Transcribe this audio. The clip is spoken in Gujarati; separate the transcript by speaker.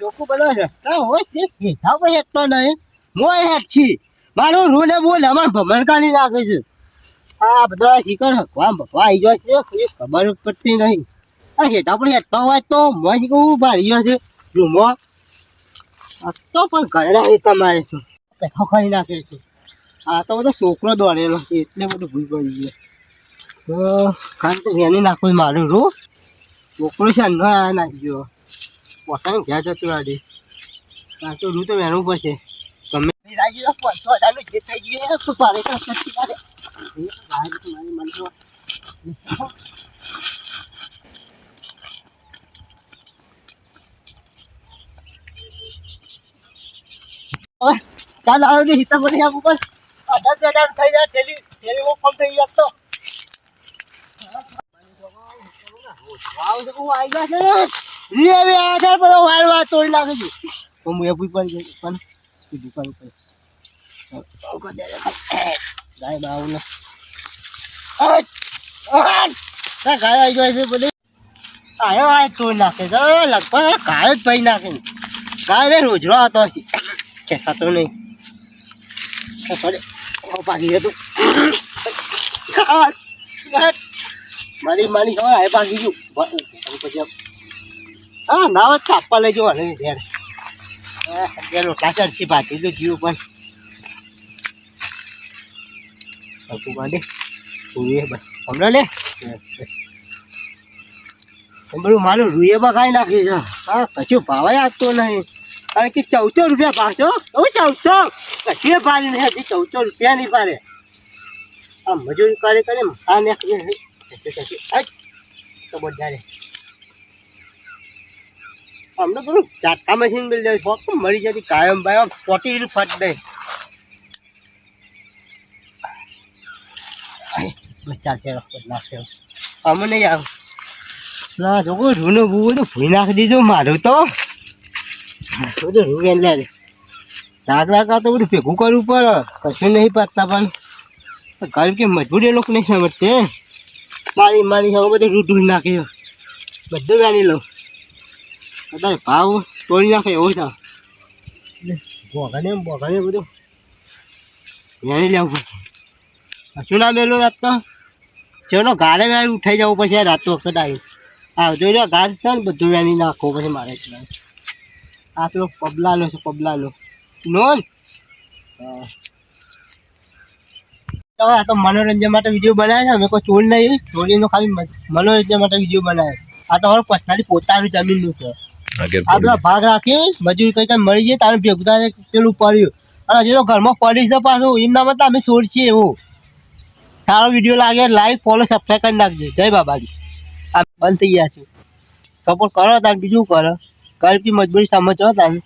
Speaker 1: લોકો બધા રસ્તા હોય તે હેઠા પર હેઠતો નહીં. મોય હેઠ છી. મારું રૂલે બોલ અમારે ભમણકાની લાગે છે. આ બધા શિકર હકવા ભગવા આવી જાય છે ખબર પડતી નહીં. આ હેઠા પર હેઠતો હોય તો મોય કહું ભારી ગયો છે. રૂમો તો પણ ઘરડા છે તમારે છું. પેઠો ખાઈ નાખે છે. આ તો બધો છોકરો દોડેલો છે, એટલે બધું ભૂલ પડી ગયો. તો ખાલી તો વેની નાખું મારું રૂ છોકરો છે આ નાખી ગયો પોતાનું ઘેર જતું આડી આ તો રૂ તો વહેણું પડશે તમે રાજી પાંચસો હજારનું જે થઈ ગયું તો પારે કાં કરતી તારે. તો રાજી તો મારી મન તો- ચાલ આવો ને હિસાબ બની આપું પણ અઢાર હજાર થઈ જાય થેલી હું ફોન થઈ જાય તો વાવ તો હું આવી ગયા છે રે બે હજાર બધો વાર વાર તોડી નાખે છે. હું એ પૂછ પડી જાય પણ એ દુકાન ઉપર. ગાય બાવ ને, ગાય આવી જાય છે આયો આ તોડી નાખે તો લગભગ ગાય જ ભાઈ નાખે ગાય રોજરો હતો છે કેસાતો નહીં. સોરે પાકી હતું મારી મારી, હવે આ પાકી ગયું. પછી હા જ કાપવા લઈ જવા નહીં યાર બે રોટલા ચડશે તો જીવ પણ. સરખું બાંધે રૂએ બસ. મારું રૂએ બગાડી નાખી છે. હા, કશું ભાવે આપતો નહીં. કારણ કે ચૌદસો રૂપિયા પાછો હવે ચૌદસો. કશી પાડી નહીં. હજી ચૌદસો રૂપિયા નહીં પાડે આ મજૂરી કરે કરે આ નાખી તો બધા અમને પેલું ચાટકા મશીન મિલ જાય. ફોક મરી જતી કાયમ ભાઈ પોટી ફટ દે ચાલશે નાખ્યો અમે નહીં આવ. ના જો રૂનું બુવું તો ભૂઈ નાખી દીધું, મારું તો. બધું રૂ રે રાગ રાગા તો બધું ભેગું કરવું પડે. કશું નહીં પાડતા પણ. કારણ કે મજબૂરી લોકો નહીં સમજતે મારી મારી હવે બધું રૂ નાખ્યું બધું જાણી લઉં બધા ભાવ તોડી નાખે એવું છે. બોગાને બોગાને બધું. જાણી લેવું શું ના મેલું રાત તો? ચલો ગાડે વેળી ઉઠાઈ જવું પડશે રાત વખત આવી. હા જોઈ ગાડ છે ને બધું વેણી નાખવું પછી મારે આ પેલો પબલાનો છે પબલાનો નોન આ તો મનોરંજન માટે વીડિયો બનાવ્યા છે અમે કોઈ ચોર નહીં. ચોરીનો ખાલી મનોરંજન માટે વીડિયો બનાવે આ તમારું પર્સનલી પોતાનું જમીનનું છે. આ ભાગ રાખી મજૂરી કરી મળી જાય તારે ભેગું પેલું પડ્યું. અને હજી તો ઘરમાં પડી છે પાછું એમના મત અમે છોડ છીએ એવું. સારો વીડિયો લાગે લાઈક ફોલો સબસ્ક્રાઈબ કરી નાખજો. જય બાબાજી. આ બંધ થઈ ગયા છે. સપોર્ટ કરો તાર બીજું કરો. ગરીબી મજબૂરી સમજો તારે.